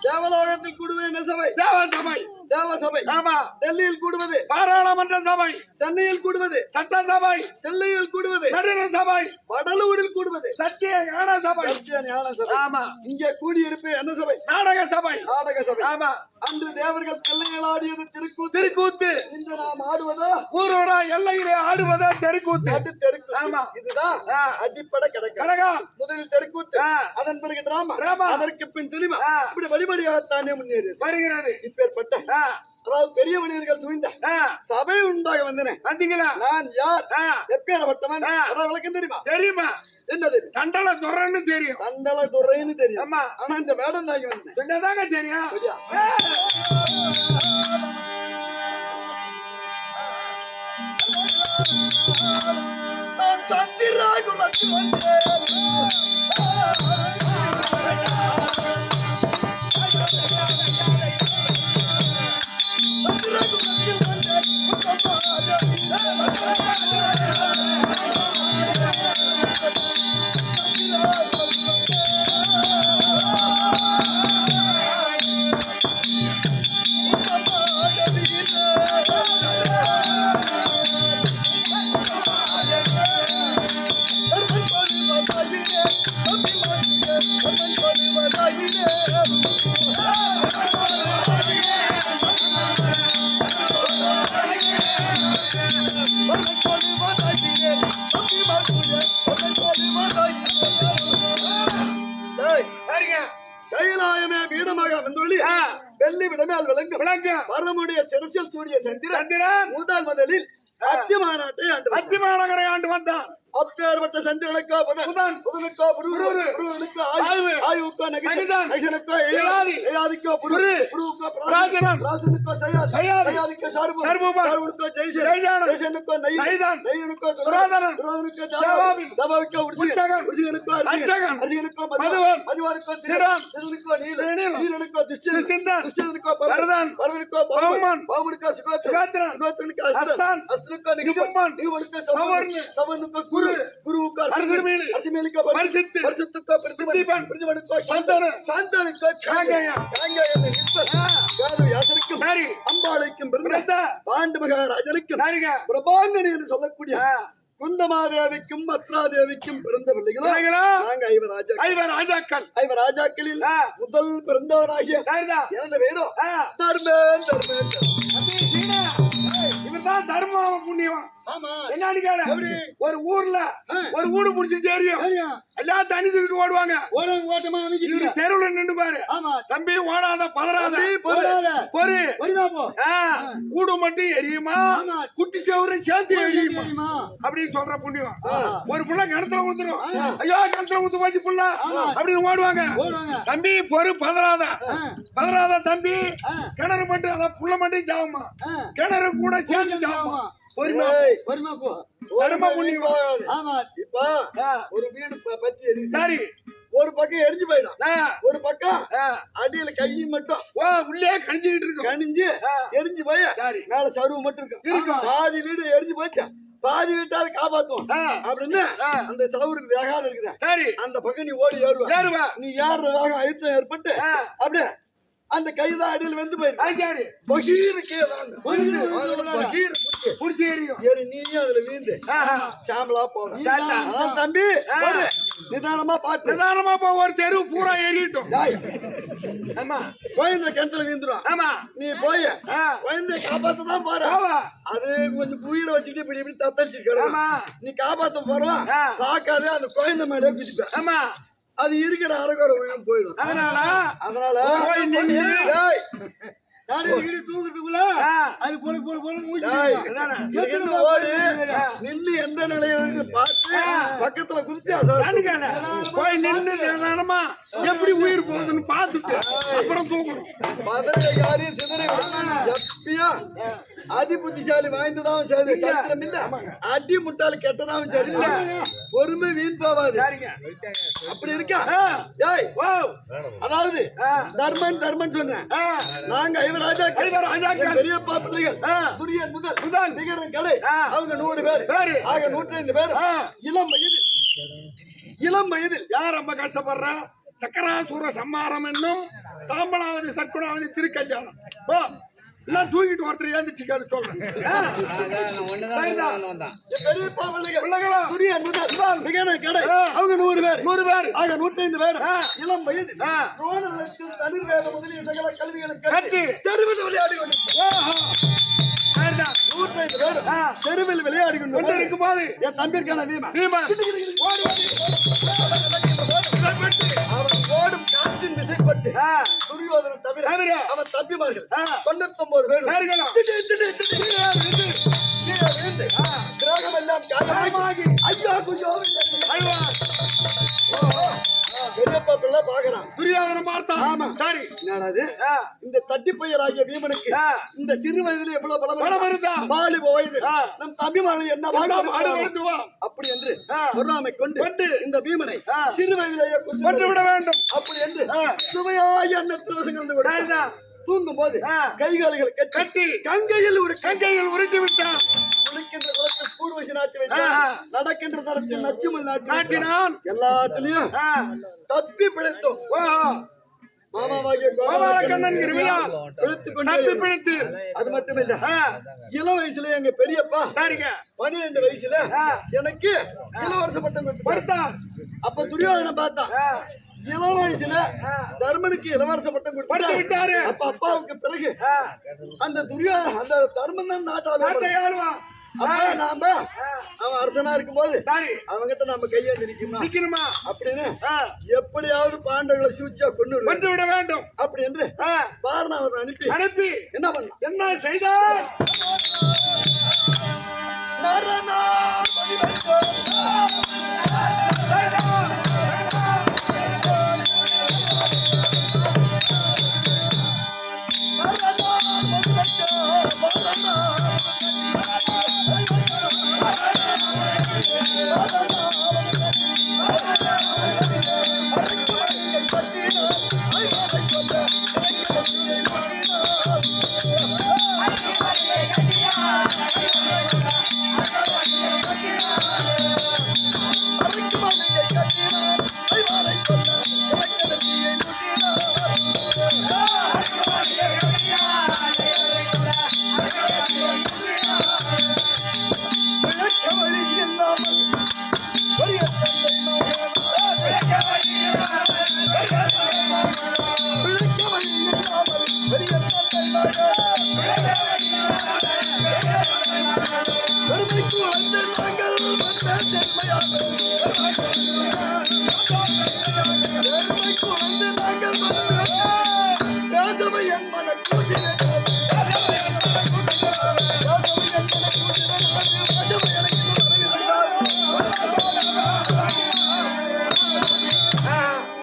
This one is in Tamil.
தேவலோகத்தில் கூடுவது என்ன சபை? தேவ சபை தேவ சபை ஆமா. டெல்லியில் கூடுவது. பாராளுமன்ற சபை. சென்னையில் கூடுவது. சட்ட சபை டெல்லியில் கூடுவது. நடுவர் சபை. வடலூரில் கூடுவது. சத்திய ஞான சபை சத்திய ஞான சபை ஆமா. இங்கே கூடியிருப்பு என்ன சபை? நாடக சபை. நாடக சபை. ஆமா. அன்று தேவர்கள் பிள்ளைகளாடியது திருக்கூத்து. திருக்கூத்து. இன்று நாம் ஆடுவதோ? ஊரூரா எல்லையிலே ஆடுவதா தெருக்கூத்து. அடி தெருக்கூத்து. ஆமா. இதுதான். அடிப்படை கிடக்கு கடகால். முதலில் தெருக்கூத்து. அதன் பிறகு டிராமா. டிராமா. அதற்கு பின் சினிமா. இப்படி வழிபடியாகத்தானே முன்னேறியது. வருகிறது. இப்பேற்பட்ட அதாவது பெரிய மனிதர்கள் சுய்ந்த ஆ, சபை உண்டாக வந்தன. வந்தீங்களா? நான் யார். அதான் விளக்கம் தெரியுமா? தெரியுமா? என்னது தண்டல துறன்னு தெரியும். தண்டல துறைன்னு தெரியும். ஆமா. ஆனா இந்த மேடம் தாங்கி வந்தேன். என்னதாங்க தெரியும். சந்திரா குலத்தில் வந்தேன். Thank you. வெள்ளி விடமேல் விளங்கும் விளங்கு வரமுடைய சிரசில் சூடிய சந்திரன் சந்திரன் முதல் முதலில் அத்திய மாநாட்டை ஆண்டு. அத்தி மாநகரை ஆண்டு வந்தான் அப்பேற்பட்ட சந்திரனுக்கோ புதன் புதன். புதனுக்கோ புரு புரு. புருவனுக்கோ ஆய்வு. ஆய்வு ஆய்வுக்கோ நகிதன் நகிதன். நகிதனுக்கோ ஏயாதி. ஏயாதி ஏயாதிக்கோ புரு. புருவுக்கோ பிராஜனன். பிராஜனுக்கோ சயாதி சயாதி. சயாதிக்கோ சார்பு சார்புபன். சார்புனுக்கோ ஜெய்சன் ஜெய்சானன். ஜெய்சனுக்கோ நை நைதன். நைதனுக்கோ துரோதனன். துரோதனுக்கோ ஜவாபி. ஜவாபி ஜவாபிக்கோ உருசிகன் உற்சகன். உருசிகனுக்கோ அர்ச்சகன். அர்ச்சகனுக்கோ மதுவன். மதுவன் மதுவனுக்கோ திடன். திடனுக்கோ நீல நீலன். நீலனுக்கோ துஷ்டன் துஷ்யந்தன். துஷ்யனுக்கோ பரதன். பரதனுக்கோ பௌமன். பௌமன் பௌமனுக்கோ சுகோத்திரன் சுகோத்திரன். சுகோத்திரனுக்கோ அஸ்தான். அஸ்தன் அஸ்தனுக்கோ நிகுமன் நிகுமன். நிகுமனுக்கோ சவர்ண. சவர்ண சவனுக்கோ குரு குருவுக்கோ அரசிமேலி. அரசிமேலிக்கோ பரிசுத்து. பரிசுத்துக்கோ யாசருக்கும் சரி. அம்பாளுக்கும் பிறந்த பாண்டு மகாராஜனுக்கும் சரிங்க. பிரபாங்கனி என்று சொல்லக்கூடிய குந்தமாதேவிக்கும் மத்ராதேவிக்கும் பிறந்த பிள்ளைகளோ? நாங்க ஐவராஜா ஐவர் ராஜாக்கள். ஐவராஜாக்களில் ஆ. முதல் பிறந்தவனாகிய சரிதான் எனது பேரோ ஆ, தர்மேன் தர்மேன் இவர்தான் தர்ம புண்ணியம் ஆமா. எப்படி? ஒரு ஊர்ல. ஒரு ஊடு முடிச்சு தெரியும் எல்லாம் தண்ணி தூக்கிட்டு ஓடுவாங்க. ஓடம் ஓட்டமா இவரு அமைக்கிறீங்க தெருவுல நின்று பாரு. ஆமா. தம்பி ஓடாத பதறாத. பொறு வருமா போ கூடு மட்டும் எரியுமா. குட்டி செவரும் சேர்த்து எரியுமா? அப்படின்னு சொல்ற புண்ணியம். ஒரு புள்ள கிணத்துல ஊத்துரும் ஐயோ கிணத்துல ஊத்து போச்சு புள்ள. அப்படின்னு ஓடுவாங்க. தம்பி பொறு பதறாத. பதறாத தம்பி. கிணறு மட்டும் அதான் புள்ள மட்டும் சாவுமா ஆ. கிணறு கூட சேர்ந்து சாவுமா பொறுமை வருமா போ. தர்ம புண்ணியம் ஆமா. இப்ப. ஒரு வீடு பத்தி சரி. ஒரு பக்கம் எரிஞ்சு போயிடும். ஒரு பக்கம். அடியில கை மட்டும். ஓ உள்ளே கணிச்சுக்கிட்டு இருக்கும். கணிஞ்சு. எரிஞ்சு போய் சரி. மேல சருவு மட்டும் இருக்கும். இருக்கும். பாதி வீடு எரிஞ்சு போச்சு. பாதி வீட்டாவது காப்பாத்துவோம். அப்படின்னு. அந்த சவுருக்கு வேகாத இருக்குதா. சரி. அந்த பக்கம் நீ ஓடி ஏறுவ. ஏறுவா. நீ ஏறுற வேகம் அழுத்தம் ஏற்பட்டு. அப்படியே அந்த கைதான் அடியில் வெந்து போயிருக்கு. பகீர். பிடிச்சு. எரியும் ஏறி நீயும் அதுல வீந்து. சாம்பலா போகணும் தம்பி. நிதானமா பாத்து நிதானமா போ ஒரு தெரு பூரா டேய், ஆமா. குழந்தை கிணத்துல வீந்துரும் ஆமா. நீ போய் ஆ. குழந்தைய காப்பாத்த தான் போற அது கொஞ்சம் உயிரை வச்சுட்டு இப்படி இப்படி தத்தளிச்சு ஆமா. நீ காப்பாத்த போறவா ஆ. தாக்காது அந்த குழந்தை மேலே குதிப்ப ஆமா. அது இருக்கிற அரைக்குறை உயிரும் போயிடும். அதனால? அதனால இடி தூக்குறதுக்குள்ள. அது போல போல போல. இங்கிருந்து ஓடி நின்னு எந்த நிலையில பார்த்து பக்கத்துல குதிச்சா போய் நின்னு நிதானமா. எப்படி உயிர் போகுதுன்னு பார்த்துட்டு அப்புறம் தூக்கணும் மதுரை சிதறி எப்பயா? அதி புத்திசாலி வாய்ந்ததாவும் சரி. சரித்திரம் இல்ல. அடி முட்டாள் கெட்டதாவும் சரி. இல்ல. பொறுமை வீண் போவாது. சரிங்க அப்படி இருக்கா? ஓ. அதாவது தர்மன் தர்மன் சொன்னேன். நாங்க ஐவராஜா ஐவர் ராஜாக்கள். பெரியப்பா பிள்ளைகள். முதல். முதல். நிகரன் கலை. அவங்க நூறு பேர். பேரு. ஆக நூற்றி ஐந்து பேர். இளம் வயதில் இளம் வயதில் யார் ரொம்ப கஷ்டப்படுறா? சக்கராசூர சம்மாரம் என்னும் சாம்பலாவதி சற்குணாவதி திருக்கல்யாணம். போ. எல்லாம் தூங்கிட்டு ஒருத்தர் ஏந்திச்சுக்காரு சொல்றேன். கடை. அவங்க நூறு பேர். நூறு பேர். ஆக நூற்றைந்து பேர். இளம் வயது முதலிய. கற்று தெருவில் விளையாடி நூற்றைந்து பேர். தெருவில் விளையாடி கொண்டு இருக்கும் போது என் தம்பிற்கான வீமா ஓடி. அவன் ஓடும் காற்றின் விசைப்பட்டு ஆ. துரியோதனன் தவிர. அவன் தம்பிமார்கள். தொண்ணூத்தொன்பது பேர் பேர்களும். திடீர் திடீர் திடீர் கீழே விழுந்து கிரகம் எல்லாம் காயமாகி காயமாகி. ஐயா பிள்ளை பாக்குறான் துரியோதன பார்த்தா ஆமா. சரி என்னடா இது? ஆ. இந்த தட்டிப்பையராகிய பீமனுக்கு ஆ. இந்த சிறு வயதிலே எவ்வளவு பலம் பலம் இருந்தா? வாலிப வயது. நம் என்ன பாடுபடுத்துவானோ? மாடு எடுத்து வா. அப்படி என்று. பொறாமை கொண்டு கொண்டு. இந்த பீமனை. சிறு வயதிலேயே கொன்று விட வேண்டும் அப்படி என்று சுவையாய் அன்னத்தில் வசங்கந்து விட. தூங்கும் போது ஆ. கைகால்கள் கட்டி கங்கையில் ஒரு கங்கை கங்கையில் உருட்டி விட்டான் குளிக்கின்ற குளத்தில் பூர்வசி நாட்டி வைத்தான். நடக்கின்ற தரத்தில் வைத்தான். நாட்டினான் எல்லாத்துலயும். தப்பி பிழைத்தோம் அது மட்டும் இல்ல ஆ. இள வயசுல எங்க பெரியப்பா சரிங்க பன்னிரெண்டு வயசுல. எனக்கு இளவரச பட்டம். கொடுத்தான் அப்ப துரியோதனை பார்த்தா. இளம் வயசுல தர்மனுக்கு இளவரச பட்டம் கொடுத்தார். விட்டாரு. அப்ப அப்பாவுக்கு பிறகு. அந்த துரியா அந்த தர்மன் தான் நாட்டாள. நாட்டை ஆளுவான். அப்ப நாம அவன் அரசனா இருக்கும்போது சரி. அவங்கிட்ட நம்ம கையேந்தி நிக்கணுமா நிக்கணுமா அப்படின்னு. எப்படியாவது பாண்டவர்களை சூழ்ச்சியா கொண்டு கொண்டு விட வேண்டும். அப்படி என்று. பாரணாவதை அனுப்பி அனுப்பி. என்ன பண்ணான் என்ன செய்தார்? நரநாள் பெருமைக்கு வந்து நாங்கள்